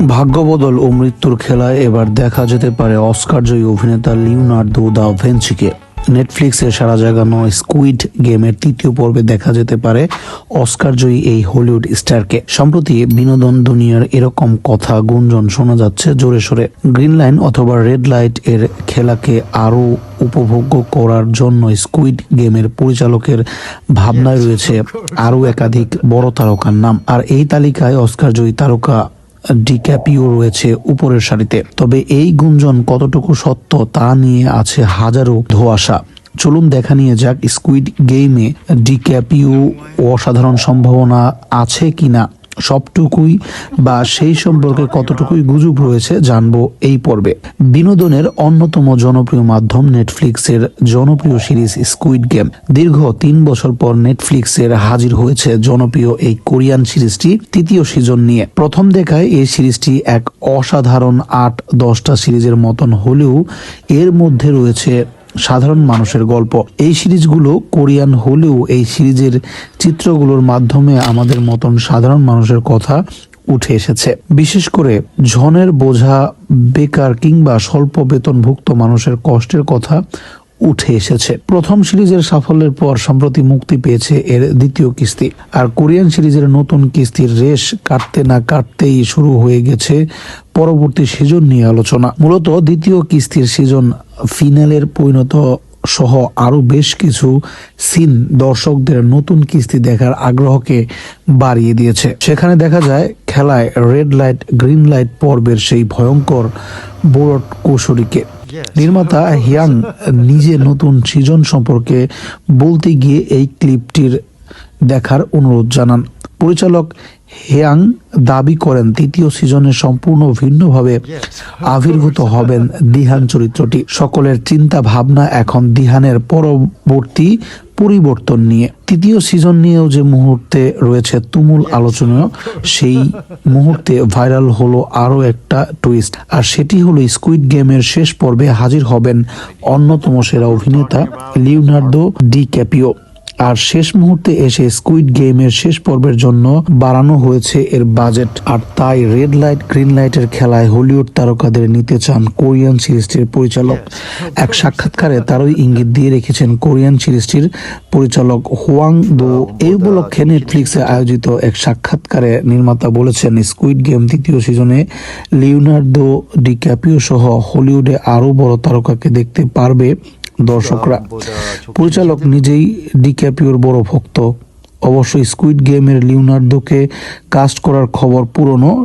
ভাগ্যবদল ও মৃত্যুর খেলায় এবার দেখা যেতে পারে অস্কারজয়ী অভিনেতা লিওনার্দো দা ভেঞ্চিকে। নেটফ্লিক্সের সারা জাগানো স্কুইড গেমের তৃতীয় পর্বে দেখা যেতে পারে অস্কারজয়ী এই হলিউড স্টারকে। সম্প্রতি বিনোদন দুনিয়ার এরকম কথা গুঞ্জন শোনা যাচ্ছে জোরে সোরে। গ্রিন লাইন অথবা রেড লাইটের খেলাকে আরও উপভোগ্য করার জন্য স্কুইড গেমের পরিচালকের ভাবনায় রয়েছে আরও একাধিক বড় তারকার নাম। আর এই তালিকায় অস্কারজয়ী তারকা ডিক্যাপিও রয়েছে উপরের সারিতে। তবে এই গুঞ্জন কতটুকু সত্য তা নিয়ে আছে হাজারো ধোয়াশা। চলুন দেখা নিয়ে যাক স্কুইড গেমে ডিক্যাপিও অসাধারণ সম্ভাবনা আছে কিনা। সবটুকুই বা সেই সম্পর্কে কতটুকুই গুজব রয়েছে জানব এই পর্বে। বিনোদনের অন্যতম জনপ্রিয় মাধ্যম নেটফ্লিক্সের জনপ্রিয় সিরিজ স্কুইড গেম দীর্ঘ তিন বছর পর নেটফ্লিক্সের হাজির হয়েছে জনপ্রিয় এই কোরিয়ান সিরিজটি তৃতীয় সিজন নিয়ে। প্রথম দেখায় এই সিরিজটি এক অসাধারণ আট দশটা সিরিজের মতন হলেও এর মধ্যে রয়েছে সাধারণ মানুষের গল্প। এই সিরিজগুলো কোরিয়ান হলেও এই সিরিজের চিত্রগুলোর মাধ্যমে আমাদের মতন সাধারণ মানুষের কথা উঠে এসেছে। বিশেষ করে ঝনের বোঝা, বেকার কিংবা স্বল্প বেতনভুক্ত মানুষের কষ্টের কথা উঠে এসেছে। প্রথম সিরিজের সাফল্যের পর সম্প্রতি মুক্তি পেয়েছে এর দ্বিতীয় কিস্তি। আর কোরিয়ান সিরিজের নতুন কিস্তির রেশ কাটতে না কাটতেই শুরু হয়ে গেছে পরবর্তী সিজন নিয়ে আলোচনা। মূলত দ্বিতীয় কিস্তির সিজন ফিনালের পরিণত সহ আরও বেশ কিছু সিন দর্শকদের নতুন কিস্তি দেখার আগ্রহকে বাড়িয়ে দিয়েছে। সেখানে দেখা যায়, খেলায় রেড লাইট গ্রিন লাইট পর্বের সেই ভয়ঙ্কর বোরট কৌশলীকে। নির্মাতা হিয়াং নিজে নতুন সৃজন সম্পর্কে বলতে গিয়ে এই ক্লিপটির দেখার অনুরোধ জানান। পরিচালক হেয়াং দাবি করেন তৃতীয় সিজনে সম্পূর্ণ ভিন্নভাবে আবির্ভূত হবেন দিহান চরিত্রটি। সকলের চিন্তা ভাবনা এখন দিহানের পরবর্তী পরিবর্তন নিয়ে। তৃতীয় সিজন নিয়েও যে মুহূর্তে রয়েছে তুমুল আলোচনা, সেই মুহূর্তে ভাইরাল হলো আরও একটা টুইস্ট আর সেটি হলো স্কুইড গেমের শেষ পর্বে হাজির হবেন অন্যতম সেরা অভিনেতা লিওনার্দো ডি ক্যাপিও আর শেষ মুহূর্তে এসে স্কুইড গেমের শেষ পর্বের জন্য বাড়ানো হয়েছে এর বাজেট আর তাই রেড লাইট গ্রিন লাইটের খেলায় হলিউড তারকাদের নিতে চান কোরিয়ান সিরিজটির পরিচালক। এক সাক্ষাৎকারে তারই ইঙ্গিত দিয়ে রেখেছেন কোরিয়ান সিরিজটির পরিচালক হোয়াং দো এই উপলক্ষে নেটফ্লিক্সে আয়োজিত এক সাক্ষাৎকারে নির্মাতা বলেছেন স্কুইড গেম তৃতীয় সিজনে লিওনার্দো ডিক্যাপিও সহ হলিউডে আরও বড় তারকাকে দেখতে পারবে। দর্শকরা। পরিচালক নিজেই ডিক্যাপিওর বড় ভক্ত। অবশ্য স্কুইড গেমের লিওনার্দোকে কাস্ট করার খবর পুরনো।